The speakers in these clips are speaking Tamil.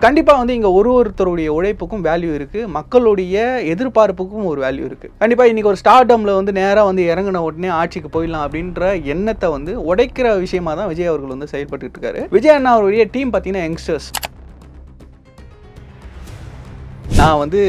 கண்டிப்பாக வந்து இங்கே ஒரு ஒருத்தருடைய உழைப்புக்கும் வேல்யூ இருக்குது மக்களுடைய எதிர்பார்ப்புக்கும் ஒரு வேல்யூ இருக்குது கண்டிப்பாக இன்றைக்கி ஒரு ஸ்டார்டமில் வந்து நேராக வந்து இறங்கின உடனே ஆட்சிக்கு போயிடலாம் அப்படின்ற எண்ணத்தை வந்து உடைக்கிற விஷயமா தான் விஜய் அவர்கள் வந்து செயல்பட்டு இருக்காரு. விஜய் அண்ணா அவருடைய டீம் பார்த்தீங்கன்னா யங்ஸ்டர்ஸ் நான் வந்து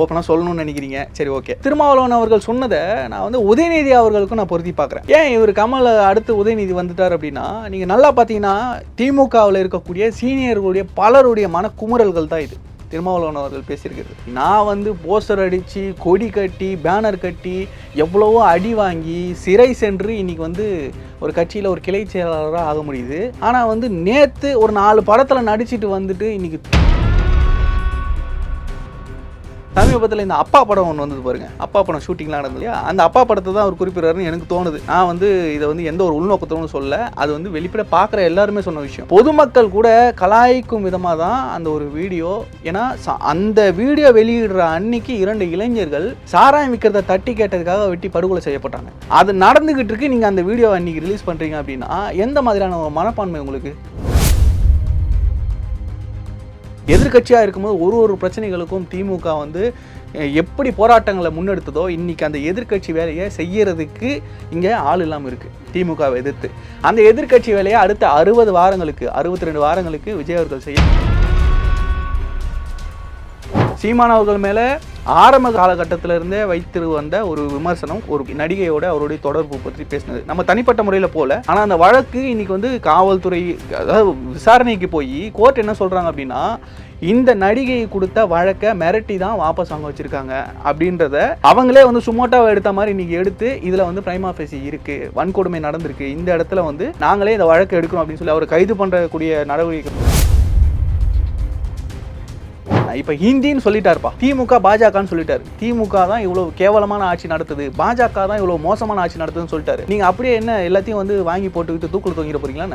ஓப்பனாக சொல்லணும்னு நினைக்கிறீங்க? சரி ஓகே திருமாவளவன் அவர்கள் சொன்னதை நான் வந்து உதயநிதி அவர்களுக்கும் நான் பொருத்தி பார்க்குறேன். ஏன் இவர் கமல் அடுத்து உதயநிதி வந்துட்டார் அப்படின்னா நீங்கள் நல்லா பார்த்தீங்கன்னா திமுகவில் இருக்கக்கூடிய சீனியர்களுடைய பலருடைய மனக்குமுறல்கள் தான் இது. திருமாவளவன் அவர்கள் பேசியிருக்கிறது. நான் வந்து போஸ்டர் அடித்து கொடி கட்டி பேனர் கட்டி எவ்வளவோ அடி வாங்கி சிறை சென்று இன்றைக்கி வந்து ஒரு கட்சியில் ஒரு கிளை செயலாளராக ஆக முடியுது. ஆனால் வந்து நேற்று ஒரு நாலு படத்தில் நடிச்சிட்டு வந்துட்டு இன்றைக்கி சமீபத்தில் இந்த அப்பா படம் ஒன்று வந்தது பாருங்க. அப்பா படம் ஷூட்டிங்லாம் நடந்தது இல்லையா? அந்த அப்பா படத்தை தான் அவர் குறிப்பிடுறாருன்னு எனக்கு தோணுது. நான் வந்து இதை வந்து எந்த ஒரு உள்நோக்கத்தோடு சொல்ல அது வந்து வெளிப்பட பார்க்குற எல்லாருமே சொன்ன விஷயம். பொதுமக்கள் கூட கலாய்க்கும் விதமாக தான் அந்த ஒரு வீடியோ. ஏன்னா ச- அந்த வீடியோ வெளியிடுற அன்னைக்கு இரண்டு இளைஞர்கள் சாராயம் விற்கிறத தட்டி கேட்டதுக்காக வெட்டி படுகொலை செய்யப்பட்டாங்க. அது நடந்துகிட்டு இருக்கு. நீங்கள் அந்த வீடியோ அன்னைக்கு ரிலீஸ் பண்ணுறீங்க அப்படின்னா எந்த மாதிரியான ஒரு மனப்பான்மை உங்களுக்கு? எதிர்க்கட்சியாக இருக்கும்போது ஒரு ஒரு பிரச்சனைகளுக்கும் திமுக வந்து எப்படி போராட்டங்களை முன்னெடுத்ததோ இன்றைக்கி அந்த எதிர்க்கட்சி வேலையை செய்யறதுக்கு இங்கே ஆள் இல்லாமல் இருக்குது திமுகவை எதிர்த்து. அந்த எதிர்க்கட்சி வேலையை அடுத்த அறுபது வாரங்களுக்கு அறுபத்தி ரெண்டு வாரங்களுக்கு விஜய் அவர்கள் செய்ய சீமான் அவர்கள் மேலே ஆரம்ப காலகட்டத்தில இருந்தே வைத்திரு வந்த ஒரு விமர்சனம் ஒரு நடிகையோட அவருடைய தொடர்பு பற்றி பேசினது. நம்ம தனிப்பட்ட முறையில் போல. ஆனால் அந்த வழக்கு இன்னைக்கு வந்து காவல்துறை அதாவது விசாரணைக்கு போய் கோர்ட் என்ன சொல்றாங்க அப்படின்னா இந்த நடிகை கொடுத்த வழக்கை மிரட்டி தான் வாபஸ் வாங்க வச்சிருக்காங்க அப்படின்றத அவங்களே வந்து சுமோட்டாவை எடுத்த மாதிரி இன்னைக்கு எடுத்து இதில் வந்து பிரைம் ஆஃபீஸ் இருக்கு வன்கொடுமை நடந்திருக்கு. இந்த இடத்துல வந்து நாங்களே இந்த வழக்கு எடுக்கிறோம் அப்படின்னு சொல்லி அவரை கைது பண்ணக்கூடிய நடவடிக்கை இப்போ ஹிந்தின்னு சொல்லிட்டாருப்பா. திமுக பாஜகன்னு சொல்லிட்டாரு. திமுக தான் இவ்வளவு கேவலமான ஆட்சி நடத்துது. பாஜக தான் இவ்வளவு மோசமான ஆட்சி நடத்துதுன்னு சொல்லிட்டாரு. நீங்க அப்படியே என்ன எல்லாத்தையும் வந்து வாங்கி போட்டுக்கிட்டு தூக்குல தொங்கிட போறீங்களா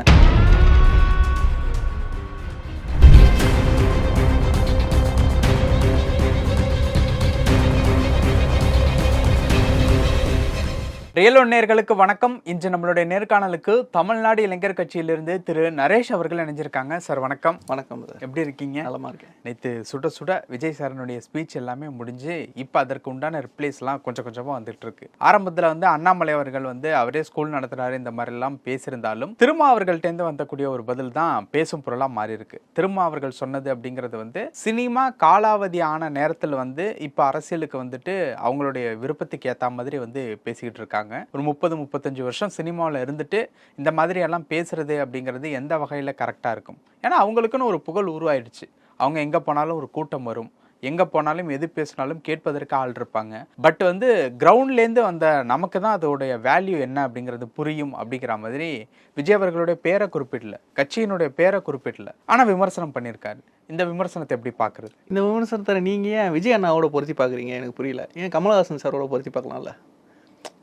ரியலோ நேர்களுக்கு வணக்கம். இன்று நம்மளுடைய நேர்காணலுக்கு தமிழ்நாடு இளைஞர் கட்சியிலிருந்து திரு நரேஷ் அவர்கள் இணைஞ்சிருக்காங்க. சார் வணக்கம். வணக்கம். எப்படி இருக்கீங்க? நலமா இருக்கேன். நேற்று சுட சுட விஜய் சாரனுடைய ஸ்பீச் எல்லாமே முடிஞ்சு இப்போ அதற்கு உண்டான ரிப்ளைஸ்லாம் கொஞ்சம் கொஞ்சமாக வந்துட்டு இருக்கு. ஆரம்பத்தில் வந்து அண்ணாமலை அவர்கள் வந்து அவரே ஸ்கூல் நடத்துறாரு இந்த மாதிரிலாம் பேசியிருந்தாலும் திருமா அவர்கள்ட்டேருந்து வந்தக்கூடிய ஒரு பதில் தான் பேசும் பொருளாக மாறி இருக்கு. திருமா அவர்கள் சொன்னது அப்படிங்கிறது வந்து சினிமா காலாவதி ஆன நேரத்தில் வந்து இப்போ அரசியலுக்கு வந்துட்டு அவங்களுடைய விருப்பத்துக்கு ஏற்ற மாதிரி வந்து பேசிக்கிட்டு இருக்காங்க. ஒரு முப்பது முப்பத்தஞ்சு வருஷம் சினிமாவில் இருந்துட்டு இந்த மாதிரி எல்லாம் பேசுறது அப்படிங்கிறது எந்த வகையில் கரெக்டாக இருக்கும்? ஏன்னா அவங்களுக்குன்னு ஒரு புகழ் உருவாயிடுச்சு. அவங்க எங்கே போனாலும் ஒரு கூட்டம் வரும். எங்கே போனாலும் எது பேசினாலும் கேட்பதற்கு ஆள் இருப்பாங்க. பட் வந்து கிரவுண்ட்லேருந்து வந்த நமக்கு தான் அதோடைய வேல்யூ என்ன அப்படிங்கிறது புரியும் அப்படிங்கிற மாதிரி விஜய் அவர்களுடைய பேரை குறிப்பிடல. கட்சியினுடைய பேரை குறிப்பிடல. ஆனால் விமர்சனம் பண்ணியிருக்காரு. இந்த விமர்சனத்தை எப்படி பார்க்குறது? இந்த விமர்சனத்தை நீங்கள் ஏன் விஜய் அண்ணாவோட பொருத்தி பார்க்குறீங்க? எனக்கு புரியல. ஏன் கமலஹாசன் சாரோட பொருத்தி பார்க்கலாம்ல?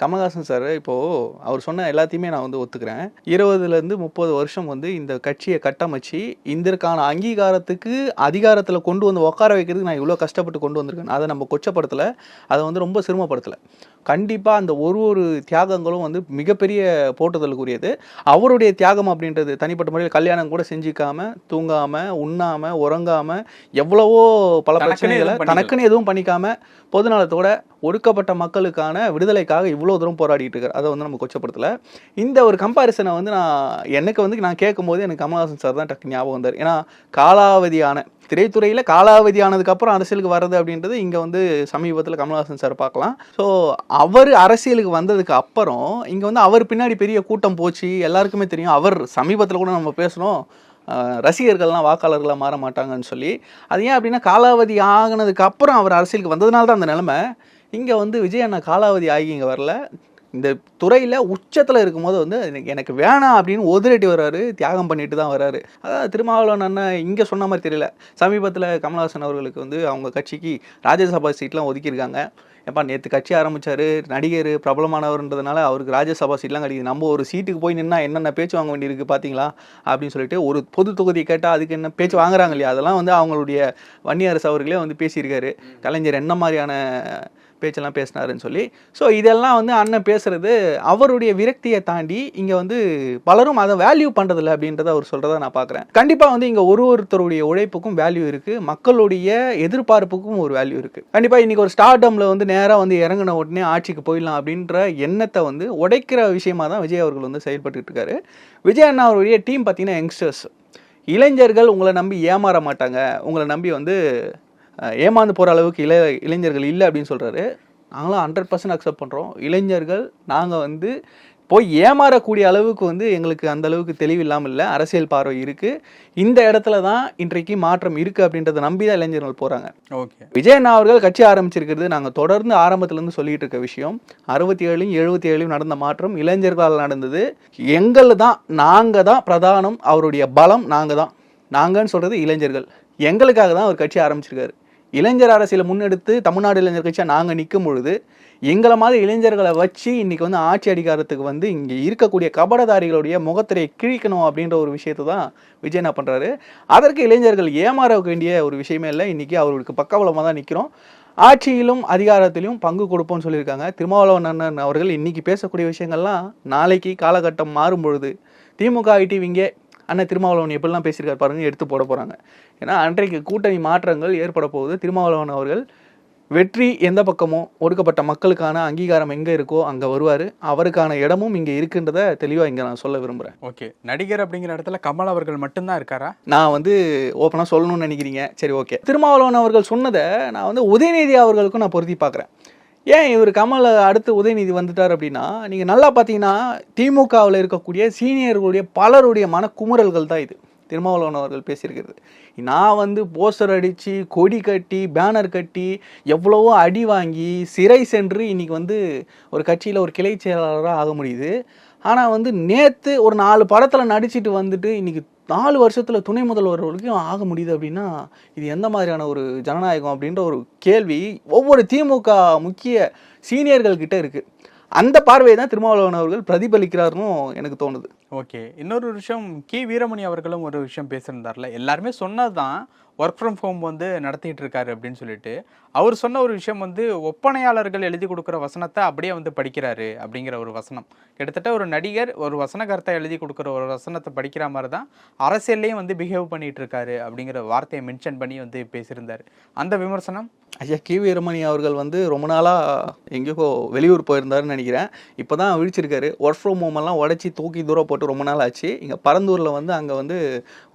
கமலஹாசன் சார் இப்போது அவர் சொன்ன எல்லாத்தையுமே நான் வந்து ஒத்துக்கிறேன். இருபதுலேருந்து முப்பது வருஷம் வந்து இந்த கட்சியை கட்டமைச்சு இதற்கான அங்கீகாரத்துக்கு அதிகாரத்தில் கொண்டு வந்து உட்கார வைக்கிறதுக்கு நான் இவ்வளோ கஷ்டப்பட்டு கொண்டு வந்திருக்கேன். அதை நம்ம கொச்சப்படுத்தலை. அதை வந்து ரொம்ப சிரமப்படுத்தலை. கண்டிப்பாக அந்த ஒரு ஒரு தியாகங்களும் வந்து மிகப்பெரிய போட்டுதலுக்குரியது அவருடைய தியாகம் அப்படின்றது தனிப்பட்ட முறையில் கல்யாணம் கூட செஞ்சுக்காம தூங்காம உண்ணாம உறங்காம எவ்வளவோ பல பிரச்சனைகளை. தனக்குன்னு எதுவும் பண்ணிக்காம பொதுநலத்தோட ஒடுக்கப்பட்ட மக்களுக்கான விடுதலைக்காக இவ்வளோ தூரம் போராடிட்டு இருக்காரு. அதை வந்து நம்ம கொச்சப்படுத்தலை. இந்த ஒரு கம்பாரிசனை வந்து நான் எனக்கு வந்து நான் கேட்கும்போது எனக்கு கமல்ஹாசன் சார் தான் டக்கு ஞாபகம் வந்தார். ஏன்னா காலாவதியான திரைத்துறையில் காலாவதியானதுக்கு அப்புறம் அரசியலுக்கு வர்றது அப்படின்றது இங்கே வந்து சமீபத்தில் கமல்ஹாசன் சார் பார்க்கலாம். ஸோ அவர் அரசியலுக்கு வந்ததுக்கு அப்புறம் இங்கே வந்து அவர் பின்னாடி பெரிய கூட்டம் போச்சு. எல்லாருக்குமே தெரியும். அவர் சமீபத்தில் கூட நம்ம பேசணும் ரசிகர்கள்லாம் வாக்காளர்களாக மாற மாட்டாங்கன்னு சொல்லி. அது ஏன் அப்படின்னா காலாவதி ஆகினதுக்கு அப்புறம் அவர் அரசியலுக்கு வந்ததுனால தான் அந்த நிலைமை. இங்கே வந்து விஜய் அண்ணா காலாவதி ஆகி இங்கே வரல. இந்த துறையில் உச்சத்தில் இருக்கும்போது வந்து எனக்கு- வேணாம் அப்படின்னு ஒதுரட்டி வர்றாரு. தியாகம் பண்ணிட்டு தான் வர்றாரு. அதாவது திருமாவளவன் அண்ணன் இங்கே சொன்ன மாதிரி தெரியல. சமீபத்தில் கமல்ஹாசன் அவர்களுக்கு வந்து அவங்க கட்சிக்கு ராஜ்யசபா சீட்லாம் ஒதுக்கியிருக்காங்க. ஏப்பா நேற்று கட்சி ஆரம்பித்தார் நடிகர் பிரபலமானவர்ன்றதுனால அவருக்கு ராஜ்யசபா சீட்லாம் கிடைக்குது. நம்ம ஒரு சீட்டுக்கு போய் நின்னா என்னென்ன பேச்சு வாங்க வேண்டியிருக்கு பார்த்தீங்களா அப்படின்னு சொல்லிட்டு ஒரு பொது தொகுதி கேட்டால் அதுக்கு என்ன பேச்சு வாங்குறாங்க இல்லையா? அதெல்லாம் வந்து அவங்களுடைய வன்னியரசு அவர்களே வந்து பேசியிருக்காரு. கலைஞர் என்ன மாதிரியான பேச்செல்லாம் பேசினாருன்னு சொல்லி. ஸோ இதெல்லாம் வந்து அண்ணன் பேசுறது அவருடைய விரக்தியை தாண்டி இங்கே வந்து பலரும் அதை வேல்யூ பண்ணுறதில்ல அப்படின்றத அவர் சொல்கிறத நான் பார்க்குறேன் கண்டிப்பாக வந்து இங்கே ஒரு ஒருத்தருடைய உழைப்புக்கும் வேல்யூ இருக்குது மக்களுடைய எதிர்பார்ப்புக்கும் ஒரு வேல்யூ இருக்குது கண்டிப்பாக இன்றைக்கி ஒரு ஸ்டார்டமில் வந்து நேராக வந்து இறங்கின உடனே ஆட்சிக்கு போயிடலாம் அப்படின்ற எண்ணத்தை வந்து உடைக்கிற விஷயமாக தான் விஜய் அவர்கள் வந்து செயல்பட்டு இருக்காரு. விஜய் அண்ணா அவருடைய டீம் பார்த்தீங்கன்னா யங்ஸ்டர்ஸ் இளைஞர்கள் உங்களை நம்பி ஏமாற மாட்டாங்க. உங்களை நம்பி வந்து ஏமாந்து போகிற அளவுக்கு இள இளைஞர்கள் இல்லை அப்படின்னு சொல்கிறாரு நாங்களும் ஹண்ட்ரட் பர்சன்ட் அக்செப்ட் பண்ணுறோம் இளைஞர்கள் நாங்கள் வந்து போய் ஏமாறக்கூடிய அளவுக்கு வந்து எங்களுக்கு அந்த அளவுக்கு தெளிவு இல்லாமல் இல்லை. அரசியல் பார்வை இருக்குது இந்த இடத்துல தான் இன்றைக்கு மாற்றம் இருக்குது அப்படின்றத நம்பி தான் இளைஞர்கள் போகிறாங்க ஓகே. விஜய் அண்ணா அவர்கள் கட்சி ஆரம்பிச்சிருக்கிறது நாங்கள் தொடர்ந்து ஆரம்பத்திலேருந்து சொல்லிட்டு இருக்க விஷயம். அறுபத்தி ஏழுலையும் எழுபத்தி ஏழுலையும் நடந்த மாற்றம் இளைஞர்களால் நடந்தது. எங்கள் தான் நாங்கள் தான் பிரதானம். அவருடைய பலம் நாங்கள் தான். நாங்கன்னு சொல்கிறது இளைஞர்கள். எங்களுக்காக தான் அவர் கட்சி ஆரம்பிச்சிருக்காரு. இளைஞர் அரசியலை முன்னெடுத்து தமிழ்நாடு இளைஞர் கட்சியாக நாங்கள் நிற்கும் பொழுது எங்களை மாதிரி இளைஞர்களை வச்சு இன்னைக்கு வந்து ஆட்சி அதிகாரத்துக்கு வந்து இங்கே இருக்கக்கூடிய கபடதாரிகளுடைய முகத்திரையை கிழிக்கணும் அப்படின்ற ஒரு விஷயத்தை தான் விஜய் என்ன பண்ணுறாரு அதற்கு இளைஞர்கள் ஏமாற வேண்டிய ஒரு விஷயமே இல்லை. இன்றைக்கி அவர்களுக்கு பக்கபலமாக தான் நிற்கிறோம் ஆட்சியிலும் அதிகாரத்திலும் பங்கு கொடுப்போம்னு சொல்லியிருக்காங்க. திருமாவளவன் அண்ணன் அவர்கள் இன்றைக்கி பேசக்கூடிய விஷயங்கள்லாம் நாளைக்கு காலகட்டம் மாறும் பொழுது திமுக ஐடிவிங்க அண்ணன் திருமாவளவன் எப்படிலாம் பேசியிருக்காரு பாருங்க எடுத்து போட போகிறாங்க ஏன்னா அன்றைக்கு கூட்டணி மாற்றங்கள் ஏற்பட போகுது. திருமாவளவன் அவர்கள் வெற்றி எந்த பக்கமோ ஒடுக்கப்பட்ட மக்களுக்கான அங்கீகாரம் எங்கே இருக்கோ அங்கே வருவார். அவருக்கான இடமும் இங்கே இருக்குன்றத தெளிவாக இங்கே நான் சொல்ல விரும்புகிறேன் ஓகே. நடிகர் அப்படிங்கிற இடத்துல கமல் அவர்கள் மட்டும்தான் இருக்காரா? நான் வந்து ஓப்பனாக சொல்லணும்னு நினைக்கிறீங்க. சரி ஓகே திருமாவளவன் அவர்கள் சொன்னதை நான் வந்து உதயநிதி அவர்களுக்கும் நான் பொருத்தி பார்க்குறேன். ஏன் இவர் கமல் அடுத்து உதயநிதி வந்துட்டார் அப்படின்னா நீங்கள் நல்லா பார்த்தீங்கன்னா திமுகவில் இருக்கக்கூடிய சீனியர்களுடைய பலருடைய மனக்குமுறல்கள் தான் இது. திருமாவளவன் அவர்கள் பேசியிருக்கிறது. நான் வந்து போஸ்டர் அடித்து கொடி கட்டி பேனர் கட்டி எவ்வளவோ அடி வாங்கி சிறை சென்று இன்னைக்கு வந்து ஒரு கட்சியில் ஒரு கிளை செயலாளராக ஆக முடியுது. ஆனால் வந்து நேற்று ஒரு நாலு படத்தில் நடிச்சிட்டு வந்துட்டு இன்றைக்கி நாலு வருஷத்தில் துணை முதல்வர் வரைக்கும் ஆக முடியுது அப்படின்னா இது எந்த மாதிரியான ஒரு ஜனநாயகம் அப்படின்ற ஒரு கேள்வி ஒவ்வொரு திமுக முக்கிய சீனியர்கள்கிட்ட இருக்குது அந்த பார்வையை தான் திருமாவளவன் அவர்கள் பிரதிபலிக்கிறாருன்னு எனக்கு தோணுது. ஓகே. இன்னொரு விஷயம் கி வீரமணி அவர்களும் ஒரு விஷயம் பேசியிருந்தார்ல. எல்லாருமே சொன்னதுதான் ஒர்க் ஃப்ரம் ஹோம் வந்து நடத்திட்டு இருக்காரு அப்படின்னு சொல்லிட்டு அவர் சொன்ன ஒரு விஷயம் வந்து ஒப்பனையாளர்கள் எழுதி கொடுக்குற வசனத்தை அப்படியே வந்து படிக்கிறாரு அப்படிங்கிற ஒரு வசனம். கிட்டத்தட்ட ஒரு நடிகர் ஒரு வசனகர்த்தா எழுதி கொடுக்குற ஒரு வசனத்தை படிக்கிற மாதிரி தான் அரசியல்லையும் வந்து பிஹேவ் பண்ணிட்டு இருக்காரு அப்படிங்கிற வார்த்தையை மென்ஷன் பண்ணி வந்து பேசியிருந்தார். அந்த விமர்சனம் ஐயா கி வீரமணி அவர்கள் வந்து ரொம்ப நாளாக எங்கேயோ வெளியூர் போயிருந்தாருன்னு நினைக்கிறேன். இப்போ தான் விழிச்சிருக்காரு. ஒர்க் ஃப்ரம் ஹோம் எல்லாம் உடச்சி தூக்கி தூரம் போட்டு ரொம்ப நாள் ஆச்சு. இங்கே பரந்தூரில் வந்து அங்கே வந்து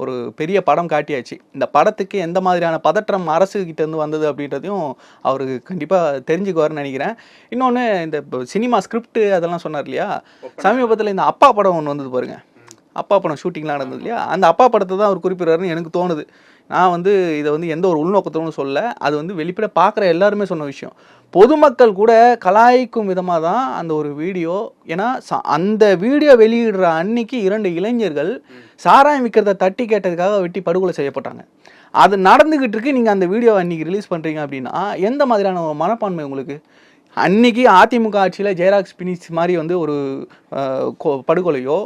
ஒரு பெரிய படம் காட்டியாச்சு. இந்த படத்துக்கு எந்த மாதிரியான பதற்றம் அரசு கிட்ட இருந்து வந்தது அப்படின்றதையும் அவருக்கு கண்டிப்பாக தெரிஞ்சுக்குவாருன்னு நினைக்கிறேன். இன்னொன்று இந்த சினிமா ஸ்கிரிப்ட் அதெல்லாம் சொன்னார் இல்லையா? சமீபத்தில் இந்த அப்பா படம் ஒன்று வந்தது பாருங்க. அப்பா படம் ஷூட்டிங்லாம் நடந்தது இல்லையா? அந்த அப்பா படத்தை தான் அவர் குறிப்பிடுறாருன்னு எனக்கு தோணுது. நான் வந்து இதை வந்து எந்த ஒரு உள்நோக்கத்தோடு சொல்ல அது வந்து வெளிப்பட பார்க்குற எல்லாருமே சொன்ன விஷயம். பொதுமக்கள் கூட கலாய்க்கும் விதமாக தான் அந்த ஒரு வீடியோ. ஏன்னா அந்த வீடியோ வெளியிடுற அன்னைக்கு இரண்டு இளைஞர்கள் சாராயம் விற்கிறத தட்டி கேட்டதுக்காக வெட்டி படுகொலை செய்யப்பட்டாங்க. அது நடந்துக்கிட்டு இருக்கு நீங்கள் அந்த வீடியோ அன்றைக்கி ரிலீஸ் பண்ணுறீங்க அப்படின்னா எந்த மாதிரியான ஒரு மனப்பான்மை உங்களுக்கு? அன்னைக்கு அதிமுக ஆட்சியில் ஜெயராக்ஸ் பினிஸ் மாதிரி வந்து ஒரு கொ- படுகொலையோ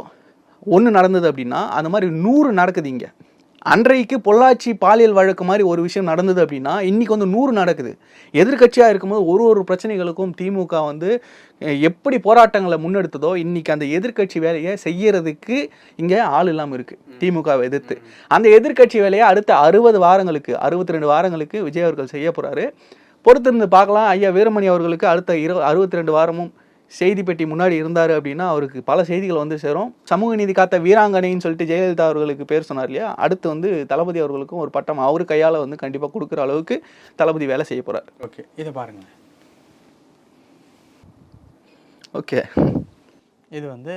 ஒன்று நடந்தது அப்படின்னா அந்த மாதிரி நூறு நடக்குது இங்கே. அன்றைக்கு பொள்ளாச்சி பாலியல் வழக்கு மாதிரி ஒரு விஷயம் நடந்தது அப்படின்னா இன்னைக்கு வந்து நூறு நடக்குது. எதிர்க்கட்சியாக இருக்கும்போது ஒரு ஒரு பிரச்சனைகளுக்கும் திமுக வந்து எப்படி போராட்டங்களை முன்னெடுத்ததோ இன்னைக்கு அந்த எதிர்க்கட்சி வேலையை செய்யறதுக்கு இங்கே ஆள் இல்லாமல் இருக்கு திமுகவை எதிர்த்து. அந்த எதிர்க்கட்சி வேலையை அடுத்த அறுபது வாரங்களுக்கு அறுபத்தி ரெண்டு வாரங்களுக்கு விஜய் அவர்கள் செய்ய போறாரு. பொறுத்திருந்து பார்க்கலாம். ஐயா வீரமணி அவர்களுக்கு அடுத்த இரு அறுபத்தி ரெண்டு வாரமும் செய்தி பெட்டி முன்னாடி இருந்தார் அப்படின்னா அவருக்கு பல செய்திகள் வந்து சேரும். சமூக நீதி காத்த வீராங்கனைன்னு சொல்லிட்டு ஜெயலலிதா அவர்களுக்கு பேர் சொன்னார் இல்லையா? அடுத்து வந்து தளபதி அவர்களுக்கும் ஒரு பட்டம் அவர் கையால் வந்து கண்டிப்பாக கொடுக்குற அளவுக்கு தளபதி வேலை செய்ய போகிறார் ஓகே இதை பாருங்க. ஓகே. இது வந்து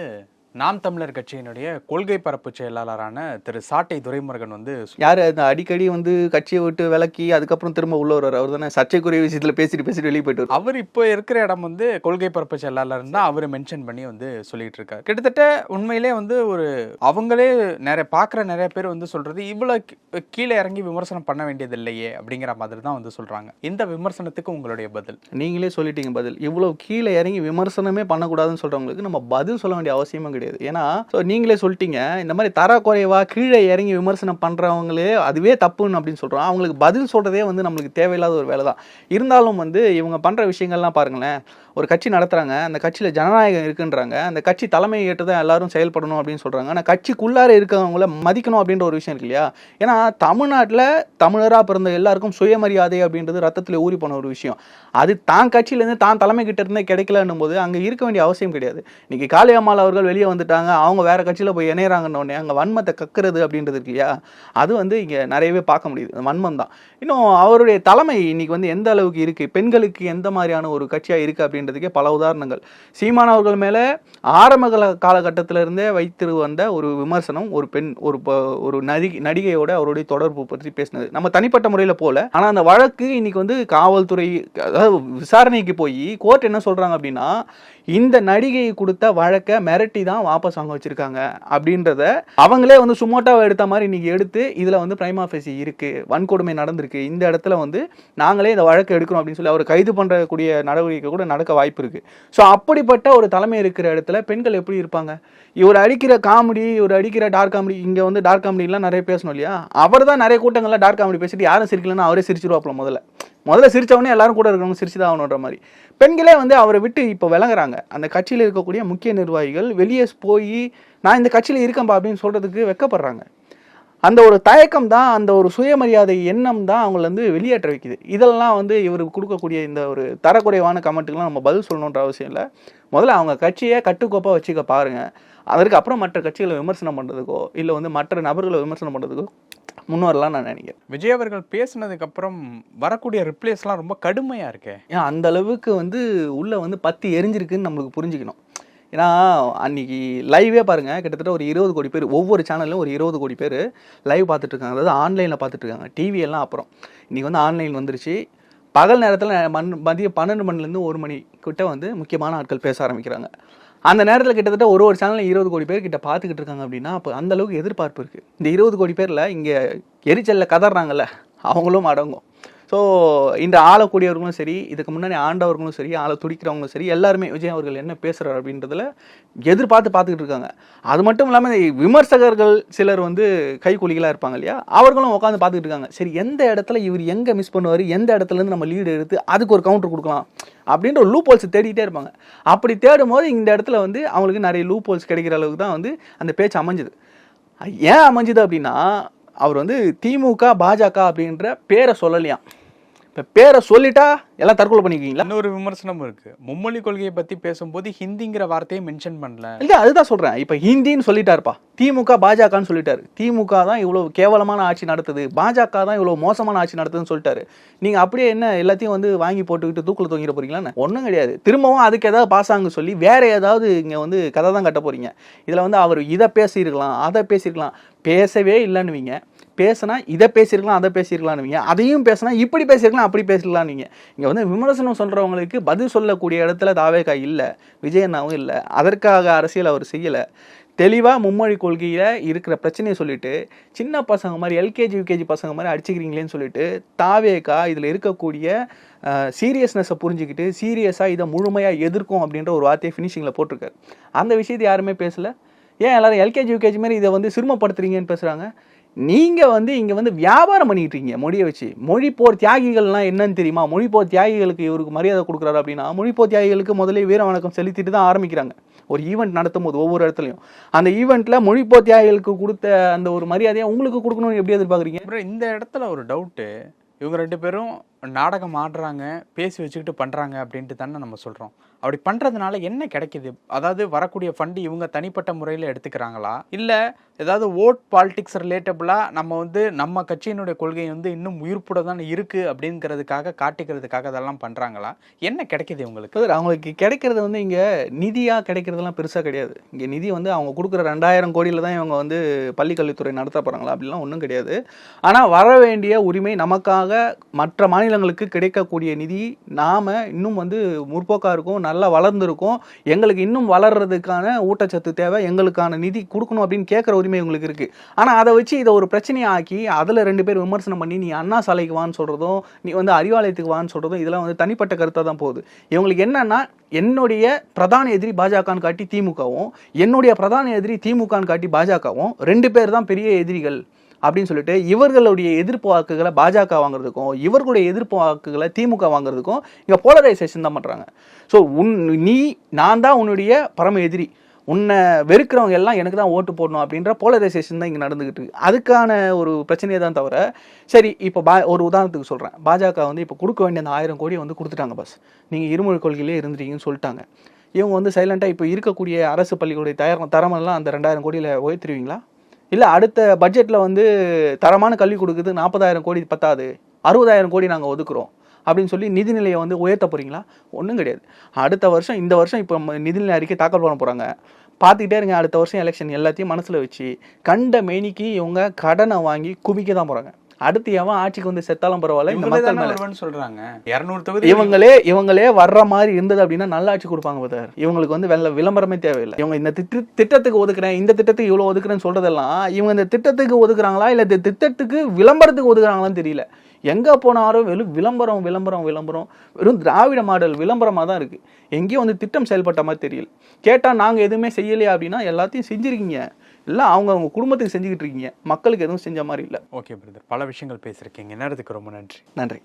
நாம் தமிழர் கட்சியினுடைய கொள்கை பரப்பு செயலாளரான திரு சாட்டை துரைமுருகன் வந்து யார்? அந்த அடிக்கடி வந்து கட்சியை விட்டு விலக்கி அதுக்கப்புறம் திரும்ப உள்ள வருவார். அவர் தானே சர்ச்சைக்குரிய விஷயத்தில் பேசிட்டு பேசிட்டு வெளியே போயிட்டு. அவர் இப்போ இருக்கிற இடம் வந்து கொள்கை பரப்பு செயலாளர் தான் அவர் மென்ஷன் பண்ணி வந்து சொல்லிட்டு இருக்காரு. கிட்டத்தட்ட உண்மையிலே வந்து ஒரு அவங்களே நிறைய பார்க்குற நிறைய பேர் வந்து சொல்றது இவ்வளோ கீழே இறங்கி விமர்சனம் பண்ண வேண்டியது இல்லையே அப்படிங்கிற மாதிரி தான் வந்து சொல்றாங்க. இந்த விமர்சனத்துக்கு உங்களுடைய பதில்? நீங்களே சொல்லிட்டீங்க பதில். இவ்வளோ கீழே இறங்கி விமர்சனமே பண்ணக்கூடாதுன்னு சொல்கிறவங்களுக்கு நம்ம பதில் சொல்ல வேண்டிய அவசியமும் கிடையாது. கிடையாது. ஏன்னா ஸோ நீங்களே சொல்லிட்டீங்க இந்த மாதிரி தரக்குறைவா கீழே இறங்கி விமர்சனம் பண்றவங்களே அதுவே தப்புன்னு அப்படின்னு சொல்கிறோம் அவங்களுக்கு பதில் சொல்றதே வந்து நம்மளுக்கு தேவையில்லாத ஒரு வேலை தான் இருந்தாலும் வந்து இவங்க பண்ற விஷயங்கள்லாம் பாருங்களேன் ஒரு கட்சி நடத்துறாங்க அந்த கட்சியில் ஜனநாயகம் இருக்குன்றாங்க அந்த கட்சி தலைமை ஏற்று தான் எல்லாரும் செயல்படணும் அப்படின்னு சொல்றாங்க. ஆனால் கட்சிக்குள்ளார இருக்கிறவங்கள மதிக்கணும் அப்படின்ற ஒரு விஷயம் இருக்கு இல்லையா? ஏன்னா தமிழ்நாட்டில் தமிழராக பிறந்த எல்லாருக்கும் சுயமரியாதை அப்படின்றது ரத்தத்தில் ஊறி போன ஒரு விஷயம். அது தான் கட்சியிலேருந்து தான் தலைமை கிட்ட இருந்தே கிடைக்கலன்னும் போது அங்கே இருக்க வேண்டிய அவசியம் கிடையாது. இன்னைக்கு காளியம்மாள் அவர்கள் வெளியே வந்துட்டாங்க அவங்க வேற கட்சியில் போய் இணையறாங்கன்னொடனே அங்கே வன்மத்தை கக்குறது அப்படின்றது இருக்கு இல்லையா? அது வந்து இங்கே நிறையவே பார்க்க முடியுது. வன்மம் தான். இன்னும் அவருடைய தலைமை இன்னைக்கு வந்து எந்த அளவுக்கு இருக்கு? பெண்களுக்கு எந்த மாதிரியான ஒரு கட்சியாக இருக்கு அப்படின்றதுக்கே பல உதாரணங்கள். சீமான் அவர்கள் மேலே ஆரம்ப காலகட்டத்திலிருந்தே வைத்திரு இருந்தே வைத்து வந்த ஒரு விமர்சனம் ஒரு பெண் ஒரு ஒரு நடிகை நடிகையோட அவருடைய தொடர்பு பற்றி பேசினது. நம்ம தனிப்பட்ட முறையில் போல. ஆனால் அந்த வழக்கு இன்னைக்கு வந்து காவல்துறை அதாவது விசாரணைக்கு போய் கோர்ட் என்ன சொல்றாங்க அப்படின்னா இந்த நடிகை கொடுத்த வழக்கை மிரட்டி தான் வாபஸ் வாங்க வச்சிருக்காங்க அப்படின்றத அவங்களே வந்து சுமோட்டாவை எடுத்த மாதிரி இன்னைக்கு எடுத்து இதுல வந்து பிரைம் ஆஃபீஸ் இருக்கு வன்கொடுமை நடந்திருக்கு இந்த இடத்துல வந்து நாங்களே இந்த வழக்கு எடுக்கிறோம் அப்படின்னு சொல்லி அவர் கைது பண்றக்கூடிய நடவடிக்கை கூட நடக்க வாய்ப்பு இருக்கு. ஸோ அப்படிப்பட்ட ஒரு தலைமை இருக்கிற இடத்துல பெண்கள் எப்படி இருப்பாங்க? இவர் அடிக்கிற காமெடி இவர் அடிக்கிற டார்க் காமெடி இங்க வந்து டார்க் காமெடிலாம் நிறைய பேசணும் இல்லையா? அவர் தான் நிறைய கூட்டங்கள்ல டார்க் காமெடி பேசிட்டு யாரும் சிரிக்கலன்னு அவரே சிரிச்சிருவாப்புல முதல்ல. முதல்ல சிரிச்சவொடனே எல்லாரும் கூட இருக்கிறவங்க சிரிச்சுதான் ஆகணுன்ற மாதிரி. பெண்களே வந்து அவரை விட்டு இப்போ விளங்குறாங்க. அந்த கட்சியில் இருக்கக்கூடிய முக்கிய நிர்வாகிகள் வெளியே போய் நான் இந்த கட்சியில் இருக்கேன்பா அப்படின்னு சொல்கிறதுக்கு வெக்கப்படுறாங்க. அந்த ஒரு தயக்கம் தான் அந்த ஒரு சுயமரியாதை எண்ணம் தான் அவங்கள வந்து வெளியேற்ற வைக்குது. இதெல்லாம் வந்து இவருக்கு கொடுக்கக்கூடிய இந்த ஒரு தரக்குறைவான கமெண்ட்டுக்கெலாம் நம்ம பதில் சொல்லணுன்ற அவசியம் இல்லை. முதல்ல அவங்க கட்சியை கட்டுக்கோப்பாக வச்சுக்க பாருங்கள் அதற்கு அப்புறம் மற்ற கட்சிகளை விமர்சனம் பண்ணுறதுக்கோ இல்லை வந்து மற்ற நபர்களை விமர்சனம் பண்ணுறதுக்கோ முன்னோரெல்லாம் நான் நினைக்கிறேன். விஜய் அவர்கள் பேசினதுக்கு அப்புறம் வரக்கூடிய ரிப்ளைஸ்லாம் ரொம்ப கடுமையா இருக்கே. ஏன் அந்த அளவுக்கு வந்து உள்ள வந்து பத்தி எரிஞ்சிருக்குன்னு நம்மளுக்கு புரிஞ்சுக்கணும். ஏன்னா அன்னைக்கு லைவே பாருங்க கிட்டத்தட்ட ஒரு இருபது கோடி பேர் ஒவ்வொரு சேனல்லும் ஒரு இருபது கோடி பேர் லைவ் பார்த்துட்டு இருக்காங்க அதாவது ஆன்லைனில் பார்த்துட்டு இருக்காங்க டிவி எல்லாம் அப்புறம். இன்னைக்கு வந்து ஆன்லைன் வந்துருச்சு. பகல் நேரத்தில் மண் மதியம் பன்னெண்டு மணிலேருந்து ஒரு மணி கிட்ட வந்து முக்கியமான ஆட்கள் பேச ஆரம்பிக்கிறாங்க. அந்த நேரத்தில் கிட்டத்தட்ட ஒரு ஒரு சேனலில் இருபது கோடி பேர் கிட்ட பார்த்துக்கிட்டு இருக்காங்க அப்படின்னா அப்போ அந்தளவுக்கு எதிர்பார்ப்பு இருக்குது இந்த இருபது கோடி பேரில் இங்கே எரிச்சலில் கதறாங்கல்ல அவங்களும் அடங்கும். ஸோ இந்த ஆளக்கூடியவர்களும் சரி இதுக்கு முன்னாடி ஆண்டவர்களும் சரி ஆளை துடிக்கிறவங்களும் சரி எல்லாருமே விஜய் அவர்கள் என்ன பேசுகிறார் அப்படின்றதுல எதிர்பார்த்து பார்த்துக்கிட்டு இருக்காங்க. அது மட்டும் இல்லாமல் விமர்சகர்கள் சிலர் வந்து கைக்கூலிகளாக இருப்பாங்க இல்லையா? அவர்களும் உட்காந்து பார்த்துக்கிட்டு இருக்காங்க. சரி எந்த இடத்துல இவர் எங்கே மிஸ் பண்ணுவார்? எந்த இடத்துல இருந்து நம்ம லீடு எடுத்து அதுக்கு ஒரு கவுண்டர் கொடுக்கலாம் அப்படின்ற ஒரு லூப் ஹோல்ஸ் தேடிட்டே இருப்பாங்க. அப்படி தேடும் போது இந்த இடத்துல வந்து அவங்களுக்கு நிறைய லூப் ஹோல்ஸ் கிடைக்கிற அளவுக்கு தான் வந்து அந்த பேச்சு அமைஞ்சுது. ஏன் அமைஞ்சுது அப்படின்னா அவர் வந்து திமுக பாஜக அப்படின்ற பேரை சொல்லலையாம். இப்போ பேரை சொல்லிட்டா எல்லாம் தற்கொலை பண்ணிக்குவீங்களா இன்னொரு விமர்சனமும் இருக்கு. மும்மொழி கொள்கையை பத்தி பேசும்போது ஹிந்திங்கிற வார்த்தையை மென்ஷன் பண்ணல. இல்லை அதுதான் சொல்கிறேன் இப்போ ஹிந்தின்னு சொல்லிட்டாருப்பா. திமுக பாஜகன்னு சொல்லிட்டாரு. திமுக தான் இவ்வளோ கேவலமான ஆட்சி நடத்துது. பாஜக தான் இவ்வளோ மோசமான ஆட்சி நடத்துதுன்னு சொல்லிட்டாரு. நீங்கள் அப்படியே என்ன எல்லாத்தையும் வந்து வாங்கி போட்டுக்கிட்டு தூக்கில் தொங்கிட போறீங்களா ஒன்றும் கிடையாது. திரும்பவும் அதுக்கு ஏதாவது பாசாங்க சொல்லி வேற ஏதாவது இங்கே வந்து கதை தான் கட்ட போறீங்க. இதில் வந்து அவர் இதை பேசியிருக்கலாம் அதை பேசியிருக்கலாம். பேசவே இல்லைன்னுவீங்க. பேசினா இதை பேசியிருக்கலாம் அதை பேசியிருக்கலாம்னுவீங்க. அதையும் பேசினா இப்படி பேசியிருக்கலாம் அப்படி பேசிருக்கலாம்னுவீங்க இங்கே வந்து விமர்சனம் சொல்கிறவங்களுக்கு பதில் சொல்லக்கூடிய இடத்துல தாவேகா இல்லை விஜயண்ணாவும் இல்லை. அதற்காக அரசியல் அவர் செய்யலை. தெளிவாக மும்மொழி கொள்கையில் இருக்கிற பிரச்சனையை சொல்லிட்டு சின்ன பசங்க மாதிரி எல்கேஜி யூகேஜி பசங்க மாதிரி அடிச்சுக்கிறீங்களேன்னு சொல்லிட்டு தாவேக்கா இதில் இருக்கக்கூடிய சீரியஸ்னஸை புரிஞ்சுக்கிட்டு சீரியஸாக இதை முழுமையாக எதிர்க்கும் அப்படின்ற ஒரு வார்த்தையை ஃபினிஷிங்கில் போட்டிருக்காரு. அந்த விஷயத்தை யாருமே பேசல. ஏன் எல்லோரும் எல்கேஜி யூகேஜி மாதிரி இதை வந்து சிறுமப்படுத்துறீங்கன்னு பேசுகிறாங்க நீங்கள் வந்து இங்கே வந்து வியாபாரம் பண்ணிட்டு இருக்கீங்க மொழியை வச்சு. மொழி போர் தியாகிகள்லாம் என்னன்னு தெரியுமா? மொழி போர் தியாகிகளுக்கு இவருக்கு மரியாதை கொடுக்குறாரு அப்படின்னா மொழி போர் தியாகிகளுக்கு முதல்ல வீர வணக்கம் செலுத்திட்டு தான் ஆரம்பிக்கிறாங்க. ஒரு ஈவெண்ட் நடத்தும் போது ஒவ்வொரு இடத்துலையும். அந்த ஈவெண்ட்டில் மொழி போர் தியாகிகளுக்கு கொடுத்த அந்த ஒரு மரியாதையை உங்களுக்கு கொடுக்கணும்னு எப்படி எதிர்பார்க்குறீங்க? அப்புறம் இந்த இடத்துல ஒரு டவுட்டு இவங்க ரெண்டு பேரும் நாடகம் ஆடுறாங்க பேசி வச்சுக்கிட்டு பண்ணுறாங்க அப்படின்ட்டு தானே நம்ம சொல்கிறோம் அப்படி பண்ணுறதுனால என்ன கிடைக்குது? அதாவது வரக்கூடிய ஃபண்டு இவங்க தனிப்பட்ட முறையில் எடுத்துக்கிறாங்களா? இல்லை ஏதாவது ஓட் பாலிடிக்ஸ் ரிலேட்டபிளா நம்ம வந்து நம்ம கட்சியினுடைய கொள்கை வந்து இன்னும் உயிர்ப்புட தான் இருக்குது அப்படிங்கிறதுக்காக காட்டிக்கிறதுக்காக அதெல்லாம் பண்ணுறாங்களா என்ன கிடைக்குது இவங்களுக்கு? அவங்களுக்கு கிடைக்கிறது வந்து இங்கே நிதியாக கிடைக்கிறதெல்லாம் பெருசாக கிடையாது. இங்கே நிதி வந்து அவங்க கொடுக்குற ரெண்டாயிரம் கோடியில் தான் இவங்க வந்து பள்ளிக்கல்வித்துறை நடத்த போகிறாங்களா அப்படிலாம் ஒன்றும் கிடையாது. ஆனால் வர வேண்டிய உரிமை நமக்காக மற்ற மாநிலங்களுக்கு கிடைக்கக்கூடிய நிதி நாம் இன்னும் வந்து முற்போக்காக இருக்கும் நல்லா வளர்ந்துருக்கும். எங்களுக்கு இன்னும் வளர்றதுக்கான ஊட்டச்சத்து தேவை எங்களுக்கான நிதி கொடுக்கணும் அப்படின்னு கேட்குற உரிமை உங்களுக்கு இருக்குது ஆனால் அதை வச்சு இதை ஒரு பிரச்சனையை ஆக்கி அதில் ரெண்டு பேர் விமர்சனம் பண்ணி நீ அண்ணா சாலைக்கு வான்னு சொல்கிறதும் நீ வந்து அறிவாலயத்துக்கு வான்னு சொல்கிறதும் இதெல்லாம் வந்து தனிப்பட்ட கருத்தாக தான் போகுது. இவங்களுக்கு என்னன்னா என்னுடைய பிரதான எதிரி பாஜகன்னு காட்டி திமுகவும் என்னுடைய பிரதான எதிரி திமுகன்னு காட்டி பாஜகவும் ரெண்டு பேர் தான் பெரிய எதிரிகள். அப்படின்னு சொல்லிட்டு இவர்களுடைய எதிர்ப்பு வாக்குகளை பாஜக வாங்குறதுக்கும் இவர்களுடைய எதிர்ப்பு வாக்குகளை திமுக வாங்குறதுக்கும் இங்கே போலரைசேஷன் தான் பண்ணுறாங்க ஸோ உன் நீ நான் தான் உன்னுடைய பரம எதிரி. உன்னை வெறுக்கிறவங்க எல்லாம் எனக்கு தான் ஓட்டு போடணும் அப்படின்ற போலரைசேஷன் தான் இங்கே நடந்துகிட்டு இருக்கு. அதுக்கான ஒரு பிரச்சனையை தான் தவிர சரி இப்போ பா ஒரு உதாரணத்துக்கு சொல்கிறேன் பாஜக வந்து இப்போ கொடுக்க வேண்டிய அந்த ஆயிரம் கோடி வந்து கொடுத்துட்டாங்க பஸ் நீங்கள் இருமொழி கொள்கையிலே இருந்துட்டீங்கன்னு சொல்லிட்டாங்க. இவங்க வந்து சைலண்ட்டாக இப்போ இருக்கக்கூடிய அரசு பள்ளிகளுடைய தர தரமெல்லாம் அந்த ரெண்டாயிரம் கோடியில் உயர்த்திருவீங்களா இல்லை அடுத்த பட்ஜெட்டில் வந்து தரமான கல்வி கொடுக்குது நாற்பதாயிரம் கோடி பத்தாது அறுபதாயிரம் கோடி நாங்கள் ஒதுக்குறோம் அப்படின்னு சொல்லி நிதிநிலையை வந்து உயர்த்த போகிறீங்களா ஒன்றும் கிடையாது. அடுத்த வருஷம் இந்த வருஷம் இப்போ நிதிநிலை அறிக்கை தாக்கல் பண்ண போகிறாங்க பார்த்துக்கிட்டே இருங்க அடுத்த வருஷம் எலெக்ஷன் எல்லாத்தையும் மனசில் வச்சு கண்ட மேனிக்கு இவங்க கடனை வாங்கி குவிக்க தான் போகிறாங்க அடுத்து எவன் ஆட்சிக்கு வந்து செத்தாலும் பரவாயில்ல இந்த மக்கள் மேல. சொல்றாங்க. இருநூறு தொகுதி இவங்களே இவங்களே வர்ற மாதிரி இருந்தது அப்படின்னா நல்லாட்சி கொடுப்பாங்க பதர் இவங்களுக்கு வந்து வெள்ள விளம்பரமே தேவையில்லை. இவங்க இந்த திட்டு திட்டத்துக்கு ஒதுக்குறேன் இந்த திட்டத்துக்கு இவ்வளோ ஒதுக்குறேன்னு சொல்றதெல்லாம் இவங்க இந்த திட்டத்துக்கு ஒதுக்குறாங்களா இல்லை இந்த திட்டத்துக்கு விளம்பரத்துக்கு ஒதுக்குறாங்களான்னு தெரியல. எங்க போனாலும் வெறும் விளம்பரம் விளம்பரம் விளம்பரம் வெறும் திராவிட மாடல் விளம்பரமாக தான் இருக்கு. எங்கேயும் வந்து திட்டம் செயல்பட்ட மாதிரி தெரியல. கேட்டால் நாங்கள் எதுவுமே செய்யலையா அப்படின்னா எல்லாத்தையும் செஞ்சிருக்கீங்க. இல்லை அவங்க அவங்க குடும்பத்துக்கு செஞ்சுக்கிட்டு இருக்கீங்க. மக்களுக்கு எதுவும் செஞ்ச மாதிரி இல்லை. ஓகே பிரதர் பல விஷயங்கள் பேசியிருக்கீங்க. நேரத்துக்கு ரொம்ப நன்றி. நன்றி.